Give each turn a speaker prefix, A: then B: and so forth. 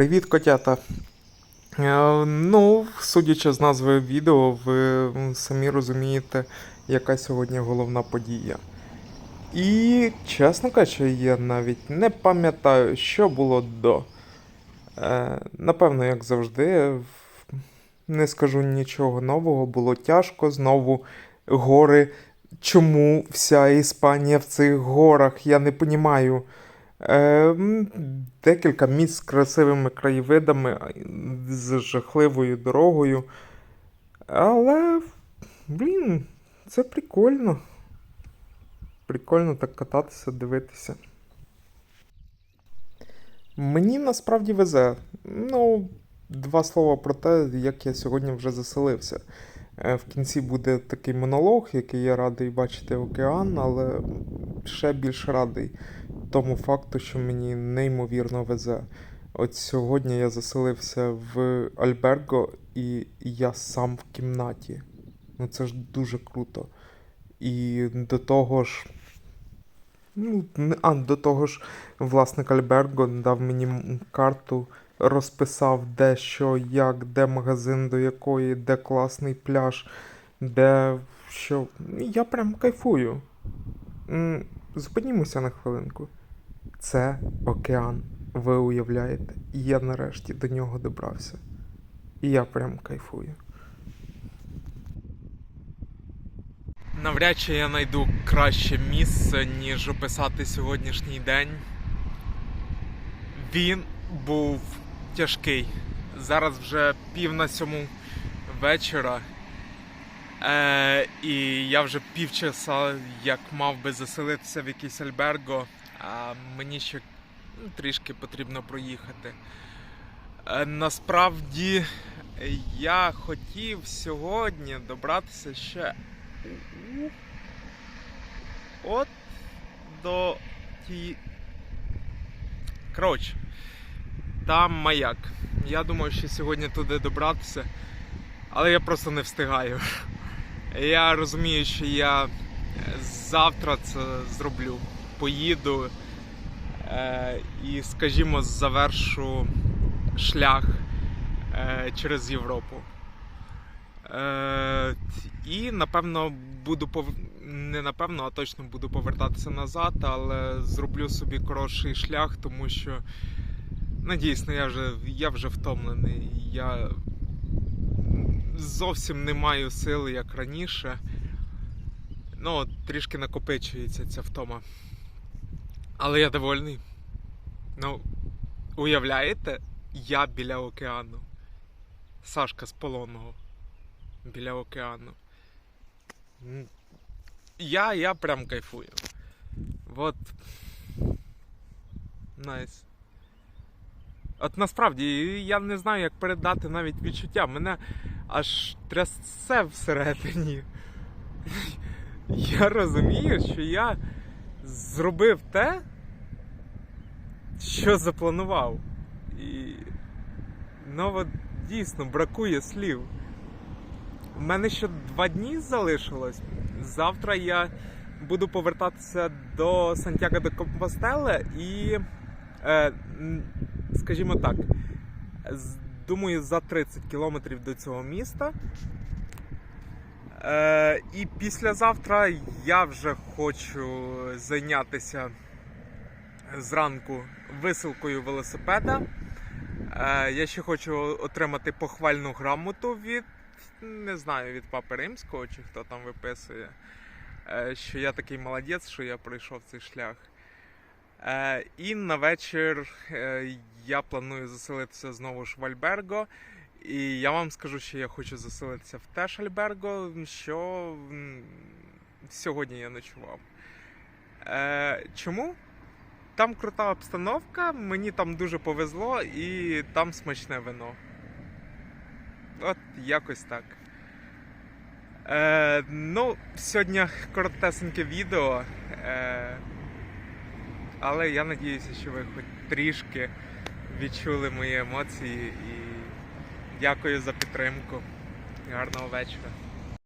A: Привіт, котята. Е, Ну, судячи з назви відео, ви самі розумієте, яка сьогодні головна подія. І, чесно кажучи, я навіть не пам'ятаю, що було до. Е, Напевно, як завжди, не скажу нічого нового, було тяжко. Знову гори. Чому вся Іспанія в цих горах? Я не понімаю. Е, декілька місць з красивими краєвидами, з жахливою дорогою. Але, блін, це прикольно. Прикольно так кататися, дивитися. Мені насправді везе. Ну, два слова про те, як я сьогодні вже заселився. Е, В кінці буде такий монолог, який я радий бачити океан, але ще більш радий тому факту, що мені неймовірно везе. От сьогодні я заселився в Альберго, і я сам в кімнаті. Ну це ж дуже круто. І до того ж. Ну, а до того ж, власник Альберго дав мені карту, розписав, де що, як, де магазин, до якої, де класний пляж, де що. Я прям кайфую. Зупинімося на хвилинку. Це океан, ви уявляєте? І я нарешті до нього добрався. І я прям кайфую. Навряд чи я знайду краще місце, ніж описати сьогоднішній день. Він був тяжкий. Зараз вже пів на сьому вечора. Е, і я вже півчаса як мав би заселитися в якийсь альберго, а мені ще трішки потрібно проїхати. Е, насправді я хотів сьогодні добратися ще от до ті. Коротше, там маяк. Я думаю, що сьогодні туди добратися, але я просто не встигаю. Я розумію, що я е, завтра це зроблю. Поїду е, і, скажімо, завершу шлях е, через Європу. І напевно буду пов... не напевно, а точно буду повертатися назад, але зроблю собі коротший шлях, тому що ну, я вже, я вже втомлений. Я зовсім не маю сили, як раніше. Ну, от трішки накопичується ця втома. Але я довольний. Ну, уявляєте, я біля океану. Сашка з полонного. Біля океану. Я, я прям кайфую. Вот. Найс. От насправді я не знаю, як передати навіть відчуття. Мене аж трясе всередині. Я розумію, що я зробив те, що запланував. І ну от дійсно бракує слів. У мене ще два дні залишилось. Завтра я буду повертатися до Сантьяго де Компостеле і, е, скажімо так, думаю, за 30 кілометрів до цього міста. Е, і післязавтра я вже хочу зайнятися зранку висилкою велосипеда. Е, я ще хочу отримати похвальну грамоту від, не знаю, від Папи Римського чи хто там виписує, е, що я такий молодець, що я пройшов цей шлях. Е, і на вечір е, я планую заселитися знову ж в Альберго. І я вам скажу, що я хочу заселитися в те ж Альберго, що сьогодні я ночував. Е, чому? Там крута обстановка, мені там дуже повезло і там смачне вино. От якось так. Е, ну, сьогодні коротесеньке відео. Е, але я надіюся, що ви хоч трішки відчули мої емоції і дякую за підтримку. Гарного вечора.